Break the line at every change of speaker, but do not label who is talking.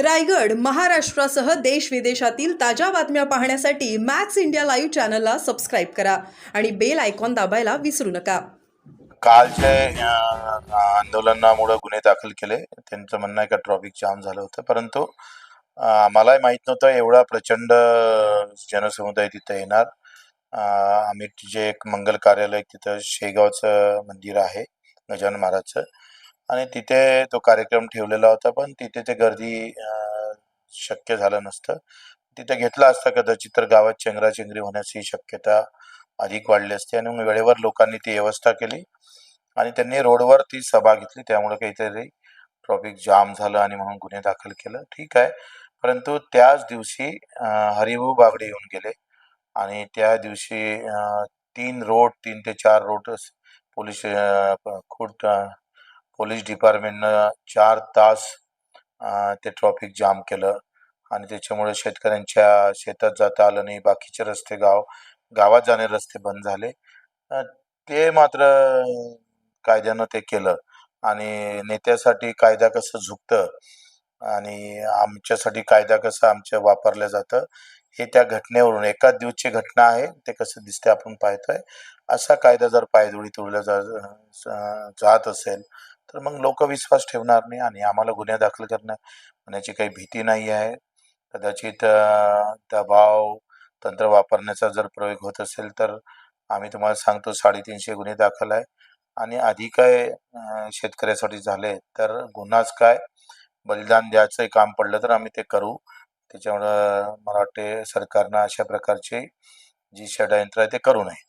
रायगड महाराष्ट्रासह देश विदेशातील ताज्या बातम्या पाहण्यासाठी मॅक्स इंडिया लाईव्ह चॅनलला सबस्क्राईब करा आणि बेल आयकॉन दाबायला विसरू नका.
काल जे आंदोलनामुळे गुन्हे दाखल केले. त्यांचं म्हणणं आहे का ट्रॉफिक जाम झालं होतं. परंतु मलाही माहीत नव्हतं एवढा प्रचंड जनसमुदाय तिथं येणार. आम्ही जे एक मंगल कार्यालय तिथं शेगावचं मंदिर आहे गजानन महाराजचं. आणि तिथे तो कार्यक्रम ठेवलेला होता पण तिथे ते गर्दी शक्य झालं नसतं. तिथे घेतला असता कदाचित तर गावात चेंगराचेंगरी होण्याची शक्यता अधिक वाढली असते आणि मग वेळेवर लोकांनी ती व्यवस्था केली आणि त्यांनी रोडवर ती सभा घेतली. त्यामुळे काहीतरी ट्रॉफिक जाम झालं आणि म्हणून गुन्हे दाखल केलं. ठीक आहे. परंतु त्याच दिवशी हरिभू हरिभाऊ बागडे येऊन गेले आणि त्या दिवशी तीन रोड तीन ते चार रोड पोलीस अं, खूट पोलीस डिपार्टमेंटनं चार तास ते ट्रॉफिक जाम केलं आणि त्याच्यामुळे शेतकऱ्यांच्या शेतात जाता आलं नाही. बाकीचे रस्ते गाव गावात जाणे रस्ते बंद झाले. ते मात्र कायद्यानं ते केलं आणि नेत्यासाठी कायदा कसं झुकतं आणि आमच्यासाठी कायदा कसं आमच्या वापरलं जातं हे त्या घटनेवरून एकाच दिवसची घटना आहे ते कसं दिसते आपण पाहतोय. असा कायदा जर पायदोळी तोडला जा जात असेल तर मग लोक विश्वास ठेवणार नाही आणि आम्हाला गुन्हे दाखल करण्या होण्याची काही भीती नाही आहे. कदाचित दबाव तंत्र वापरण्याचा जर प्रयोग होत असेल तर आम्ही तुम्हाला सांगतो साडेतीनशे गुन्हे दाखल आहे. आणि आधी काय शेतकऱ्यासाठी झाले तर गुन्हाच काय? बलिदान द्यायचंही काम पडलं तर आम्ही ते करू. त्याच्यामुळं मला वाटते सरकारनं अशा प्रकारची जी षडयंत्र आहे ते करू नये.